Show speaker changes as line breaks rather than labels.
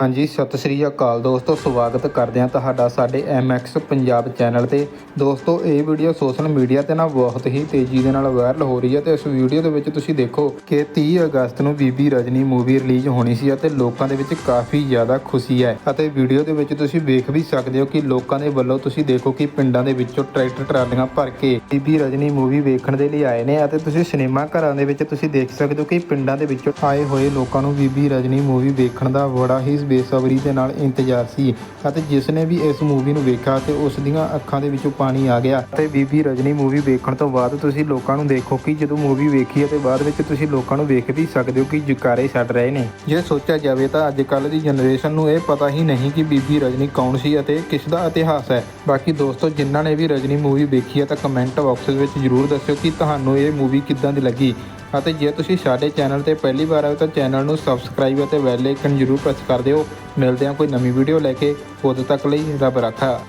ਹਾਂਜੀ, ਸਤਿ ਸ੍ਰੀ ਅਕਾਲ ਦੋਸਤੋ, ਸਵਾਗਤ ਕਰਦੇ ਹਾਂ ਤੁਹਾਡਾ ਸਾਡੇ MX ਪੰਜਾਬ ਚੈਨਲ ਤੇ। ਦੋਸਤੋ, ਇਹ ਵੀਡੀਓ ਸੋਸ਼ਲ ਮੀਡੀਆ ਤੇ ਨਾ ਬਹੁਤ ਹੀ ਤੇਜ਼ੀ ਦੇ ਨਾਲ ਵਾਇਰਲ ਹੋ ਰਹੀ ਹੈ ਤੇ ਇਸ ਵੀਡੀਓ ਦੇ ਵਿੱਚ ਤੁਸੀਂ ਦੇਖੋ ਕਿ 30 ਅਗਸਤ ਨੂੰ ਬੀਬੀ ਰਜਨੀ ਮੂਵੀ ਰਿਲੀਜ਼ ਹੋਣੀ ਸੀ ਅਤੇ ਲੋਕਾਂ ਦੇ ਵਿੱਚ ਕਾਫੀ ਜ਼ਿਆਦਾ ਖੁਸ਼ੀ ਹੈ। ਅਤੇ ਵੀਡੀਓ ਦੇ ਵਿੱਚ ਤੁਸੀਂ ਵੇਖ ਵੀ ਸਕਦੇ ਹੋ ਕਿ ਲੋਕਾਂ ਦੇ ਵੱਲੋਂ ਤੁਸੀਂ ਦੇਖੋ ਕਿ ਪਿੰਡਾਂ ਦੇ ਵਿੱਚੋਂ ਟਰੈਕਟਰ ਟਰਾਲੀਆਂ ਭਰ ਕੇ ਬੀਬੀ ਰਜਨੀ ਮੂਵੀ ਵੇਖਣ ਦੇ ਲਈ ਆਏ ਨੇ ਅਤੇ ਤੁਸੀਂ ਸਿਨੇਮਾ ਘਰਾਂ ਦੇ ਵਿੱਚ ਤੁਸੀਂ ਦੇਖ ਸਕਦੇ ਹੋ ਕਿ ਪਿੰਡਾਂ ਦੇ ਵਿੱਚੋਂ ਆਏ ਹੋਏ ਲੋਕਾਂ ਨੂੰ ਬੀਬੀ ਰਜਨੀ ਮੂਵੀ ਵੇਖਣ ਦਾ ਬੜਾ ਹੀ ਬੇਸਬਰੀ ਦੇ ਨਾਲ ਇੰਤਜ਼ਾਰ ਸੀ ਅਤੇ ਜਿਸ ਨੇ ਵੀ ਇਸ ਮੂਵੀ ਨੂੰ ਵੇਖਿਆ ਤੇ ਉਸ ਦੀਆਂ ਅੱਖਾਂ ਦੇ ਵਿੱਚੋਂ ਪਾਣੀ ਆ ਗਿਆ। ਤੇ ਬੀਬੀ ਰਜਨੀ ਮੂਵੀ ਵੇਖਣ ਤੋਂ ਬਾਅਦ ਤੁਸੀਂ ਲੋਕਾਂ ਨੂੰ ਦੇਖੋ ਕਿ ਜਦੋਂ ਮੂਵੀ ਵੇਖੀ ਅਤੇ ਬਾਅਦ ਵਿੱਚ ਤੁਸੀਂ ਲੋਕਾਂ ਨੂੰ ਵੇਖ ਵੀ ਸਕਦੇ ਹੋ ਕਿ ਜਕਾਰੇ ਛੱਡ ਰਹੇ ਨੇ। ਜੇ ਸੋਚਿਆ ਜਾਵੇ ਤਾਂ ਅੱਜ ਕੱਲ੍ਹ ਦੀ ਜਨਰੇਸ਼ਨ ਨੂੰ ਇਹ ਪਤਾ ਹੀ ਨਹੀਂ ਕਿ ਬੀਬੀ ਰਜਨੀ ਕੌਣ ਸੀ ਅਤੇ ਕਿਸ ਦਾ ਇਤਿਹਾਸ ਹੈ। ਬਾਕੀ ਦੋਸਤੋ ਜਿਨ੍ਹਾਂ ਨੇ ਵੀ ਰਜਨੀ ਮੂਵੀ ਵੇਖੀ ਹੈ ਤਾਂ ਕਮੈਂਟ ਬਾਕਸ ਵਿੱਚ ਜਰੂਰ ਦੱਸਿਓ ਕਿ ਤੁਹਾਨੂੰ ਇਹ ਮੂਵੀ ਕਿੱਦਾਂ ਦੀ ਲੱਗੀ। ਅਤੇ ਜੇ ਤੁਸੀਂ ਸਾਡੇ ਚੈਨਲ ਤੇ ਪਹਿਲੀ ਵਾਰ ਆਏ ਤਾਂ ਚੈਨਲ ਨੂੰ ਸਬਸਕ੍ਰਾਈਬ ਅਤੇ ਬੈਲ ਆਈਕਨ ਜਰੂਰ ਪ੍ਰੈਸ ਕਰ ਦਿਓ। ਮਿਲਦੇ ਹਾਂ ਕੋਈ ਨਵੀਂ ਵੀਡੀਓ ਲੈ ਕੇ। ਉਦੋਂ ਤੱਕ ਲਈ ਰੱਬ ਰਾਖਾ।